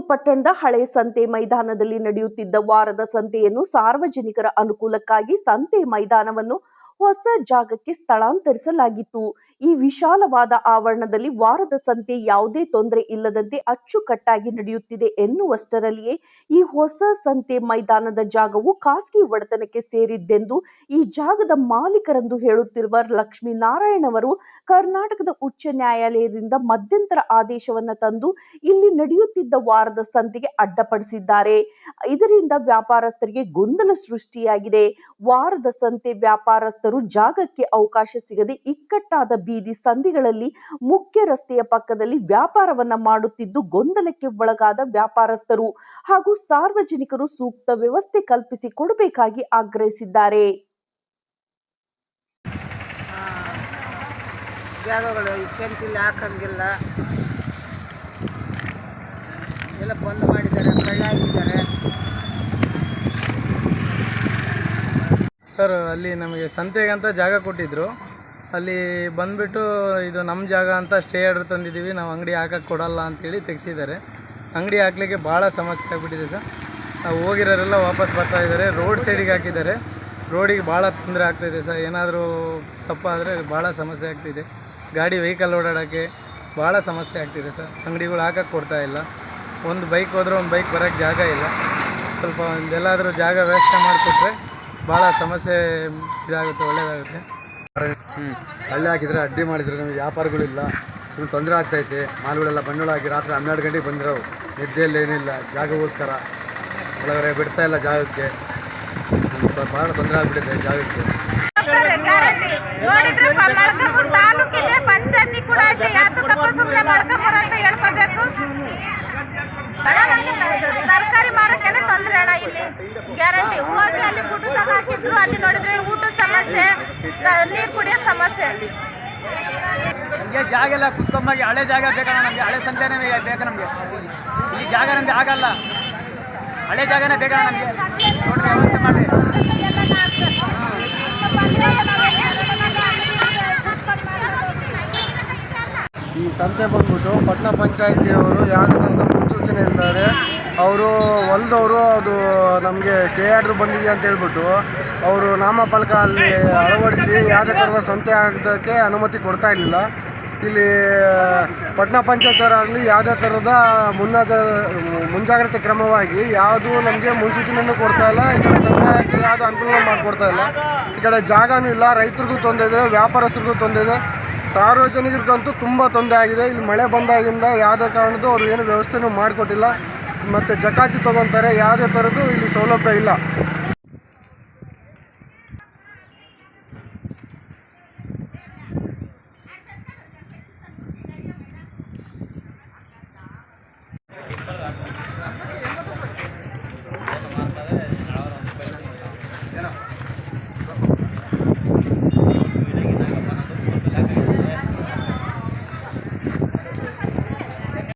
ಪಟ್ಟಣದ ಹಳೆ ಸಂತೆ ಮೈದಾನದಲ್ಲಿ ನಡೆಯುತ್ತಿದ್ದ ವಾರದ ಸಂತೆಯನ್ನು ಸಾರ್ವಜನಿಕರ ಅನುಕೂಲಕ್ಕಾಗಿ ಸಂತೆ ಮೈದಾನವನ್ನು ಹೊಸ ಜಾಗಕ್ಕೆ ಸ್ಥಳಾಂತರಿಸಲಾಗಿತ್ತು. ಈ ವಿಶಾಲವಾದ ಆವರಣದಲ್ಲಿ ವಾರದ ಸಂತೆ ಯಾವುದೇ ತೊಂದರೆ ಇಲ್ಲದಂತೆ ಅಚ್ಚುಕಟ್ಟಾಗಿ ನಡೆಯುತ್ತಿದೆ ಎನ್ನುವಷ್ಟರಲ್ಲಿಯೇ ಈ ಹೊಸ ಸಂತೆ ಮೈದಾನದ ಜಾಗವು ಖಾಸಗಿ ಒಡೆತನಕ್ಕೆ ಸೇರಿದ್ದೆಂದು ಈ ಜಾಗದ ಮಾಲೀಕರೆಂದು ಹೇಳುತ್ತಿರುವ ಲಕ್ಷ್ಮೀನಾರಾಯಣ್ ಅವರು ಕರ್ನಾಟಕದ ಉಚ್ಚ ನ್ಯಾಯಾಲಯದಿಂದ ಮಧ್ಯಂತರ ಆದೇಶವನ್ನು ತಂದು ಇಲ್ಲಿ ನಡೆಯುತ್ತಿದ್ದ ವಾರದ ಸಂತೆಗೆ ಅಡ್ಡಪಡಿಸಿದ್ದಾರೆ. ಇದರಿಂದ ವ್ಯಾಪಾರಸ್ಥರಿಗೆ ಗೊಂದಲ ಸೃಷ್ಟಿಯಾಗಿದೆ. ವಾರದ ಸಂತೆ ವ್ಯಾಪಾರಸ್ಥರು ಜಾಗಕ್ಕೆ ಅವಕಾಶ ಸಿಗದೆ ಇಕ್ಕಟ್ಟಾದ ಬೀದಿ ಸಂಧಿಗಳಲ್ಲಿ ಮುಖ್ಯ ರಸ್ತೆಯ ಪಕ್ಕದಲ್ಲಿ ವ್ಯಾಪಾರವನ್ನ ಮಾಡುತ್ತಿದ್ದು ಗೊಂದಲಕ್ಕೆ ಒಳಗಾದ ವ್ಯಾಪಾರಸ್ಥರು ಹಾಗೂ ಸಾರ್ವಜನಿಕರು ಸೂಕ್ತ ವ್ಯವಸ್ಥೆ ಕಲ್ಪಿಸಿ ಕೊಡಬೇಕಾಗಿ ಆಗ್ರಹಿಸಿದ್ದಾರೆ ಜಾಗಗಳು ಸೆಂತಿಲ್ಲಿ ಹಾಕಂಗಿಲ್ಲ. ಎಲ್ಲ ಬಂದ್ ಮಾಡಿದ್ದಾರೆ ಕಳ್ಳ ಸರ್, ಅಲ್ಲಿ ನಮಗೆ ಸಂತೆಗಂತ ಜಾಗ ಕೊಟ್ಟಿದ್ದರು ಅಲ್ಲಿ ಬಂದುಬಿಟ್ಟು ಇದು ನಮ್ಮ ಜಾಗ ಅಂತ ಸ್ಟೇ ಆರ್ಡ್ರ್ ತಂದಿದ್ದೀವಿ, ನಾವು ಅಂಗಡಿ ಹಾಕಕ್ಕೆ ಕೊಡಲ್ಲ ಅಂತೇಳಿ ತೆಗೆಸಿದ್ದಾರೆ. ಅಂಗಡಿ ಹಾಕ್ಲಿಕ್ಕೆ ಭಾಳ ಸಮಸ್ಯೆ ಆಗಿಬಿಟ್ಟಿದೆ ಸರ್. ನಾವು ಹೋಗಿರೋರೆಲ್ಲ ವಾಪಸ್ ಬರ್ತಾ ಇದ್ದಾರೆ, ರೋಡ್ ಸೈಡಿಗೆ ಹಾಕಿದ್ದಾರೆ. ರೋಡಿಗೆ ಭಾಳ ತೊಂದರೆ ಆಗ್ತಾಯಿದೆ ಸರ್, ಏನಾದರೂ ತಪ್ಪಾದರೆ ಭಾಳ ಸಮಸ್ಯೆ ಆಗ್ತಿದೆ. ಗಾಡಿ ವೆಹಿಕಲ್ ಓಡಾಡೋಕ್ಕೆ ಭಾಳ ಸಮಸ್ಯೆ ಆಗ್ತಿದೆ ಸರ್, ಅಂಗಡಿಗಳು ಹಾಕಕ್ಕೆ ಕೊಡ್ತಾ ಇಲ್ಲ. ಒಂದು ಬೈಕ್ ಹೋದ್ರೆ ಒಂದು ಬೈಕ್ ಬರೋಕ್ಕೆ ಜಾಗ ಇಲ್ಲ. ಸ್ವಲ್ಪ ಒಂದೆಲ್ಲಾದರೂ ಜಾಗ ವ್ಯವಸ್ಥೆ ಮಾಡಿಕೊಟ್ರೆ ಭಾಳ ಸಮಸ್ಯೆ ಇದಾಗುತ್ತೆ ಒಳ್ಳೆಯದಾಗುತ್ತೆ ಹಳ್ಳಿ ಹಾಕಿದ್ರೆ ಅಡ್ಡಿ ಮಾಡಿದ್ರೆ ನಮಗೆ ವ್ಯಾಪಾರಗಳಿಲ್ಲ ಸುಮ್ಮನೆ ತೊಂದರೆ ಆಗ್ತೈತೆ ಮಾಲುಗಳೆಲ್ಲ ಬಂಡವಾಳ ಹಾಕಿ ರಾತ್ರಿ ಹನ್ನೆರಡು ಗಂಟೆಗೆ ಬಂದಿರೋವು ನಿದ್ದೆಯಲ್ಲೇನಿಲ್ಲ ಜಾಗಗೋಸ್ಕರ. ಒಳಗಡೆ ಬಿಡ್ತಾ ಇಲ್ಲ ಜಾಗಕ್ಕೆ. ಭಾಳ ತೊಂದರೆ ಆಗಿಬಿಟ್ಟಿದೆ ಜಾಗಕ್ಕೆ. ತಾಲೂಕಿದೆ. ಕೂಡ ಯಾತಕ್ಕಪ್ಪ ಸುಮ್ಮನೆ ಅಂತ ಹೇಳ್ಕೋಬೇಕು ಅಣ್ಣ ನಮ್ಗೆ ತ- ತರಕಾರಿ ಮಾರಕ್ಕೆನೆ ತೊಂದ್ರೆ ಅಣ್ಣ ಇಲ್ಲಿ ಗ್ಯಾರಂಟಿ ಹೋಗಿ ಅಲ್ಲಿ ಗುಡ್ಡದಾಗ ಅಲ್ಲಿ ನೋಡಿದ್ರೆ ಊಟದ ಸಮಸ್ಯೆ ನೀರು ಕುಡಿಯೋ ಸಮಸ್ಯೆ. ನಮಗೆ ಜಾಗ ಎಲ್ಲ ಕುತ್ಕೊಂಬಾಗಿ ಹಳೆ ಜಾಗ ಬೇಕಣ್ಣ ನಮಗೆ ಹಳೆ ಸಂತೆನೇ ಬೇಕು ನಮಗೆ. ಈ ಜಾಗ ನಮಗೆ ಆಗಲ್ಲ. ಹಳೆ ಜಾಗನೇ ಬೇಕಣ್ಣ ನಮಗೆ. ನೋಡ್ರಿ ವ್ಯವಸ್ಥೆ ಮಾಡಿ ಈ ಸಂತೆ ಬಂದ್ಬಿಟ್ಟು ಪಟ್ಟಣ ಪಂಚಾಯಿತಿಯವರು ಯಾರು ಥರದ ಮುನ್ಸೂಚನೆ ಇದ್ದಾರೆ ಅವರು ಹೊಲ್ದವರು ಅದು ನಮಗೆ ಸ್ಟೇ ಆರ್ಡ್ರ್ ಬಂದಿದೆ ಅಂತ ಹೇಳ್ಬಿಟ್ಟು ಅವರು ನಾಮಫಲಕ ಅಲ್ಲಿ ಅಳವಡಿಸಿ ಯಾವುದೇ ಥರದ ಸಂತೆ ಆಗೋದಕ್ಕೆ ಅನುಮತಿ ಕೊಡ್ತಾ ಇರಲಿಲ್ಲ. ಇಲ್ಲಿ ಪಟ್ಟಣ ಪಂಚಾಯತವರಾಗಲಿ ಯಾವುದೇ ಥರದ ಮುನ್ನಾದ, ಮುಂಜಾಗ್ರತೆ ಕ್ರಮವಾಗಿ ಯಾವುದು ನಮಗೆ ಮುನ್ಸೂಚನೆಯನ್ನು ಕೊಡ್ತಾ ಇಲ್ಲ, ಈ ಕಡೆ ಸಂತೆ ಯಾವುದು ಅನುಕೂಲ ಮಾಡಿಕೊಡ್ತಾ ಇಲ್ಲ. ಈ ಕಡೆ ಜಾಗನೂ ಇಲ್ಲ, ರೈತರಿಗೂ ತೊಂದರೆ ಇದೆ, ವ್ಯಾಪಾರಸ್ಥರಿಗೂ ತೊಂದರೆ ಇದೆ. ಸಾರ್ವಜನಿಕರಿಗಂತೂ ತುಂಬ ತೊಂದರೆ ಆಗಿದೆ. ಇಲ್ಲಿ ಮಳೆ ಬಂದಾಗಿಂದ ಯಾವುದೇ ಕಾರಣದ್ದು ಅವ್ರು ಏನು ವ್ಯವಸ್ಥೆನೂ ಮಾಡಿಕೊಟ್ಟಿಲ್ಲ. ಮತ್ತು ಜಕಾತಿ ತೊಗೊತಾರೆ ಯಾವುದೇ ಥರದ್ದು ಇಲ್ಲಿ ಸೌಲಭ್ಯ ಇಲ್ಲ.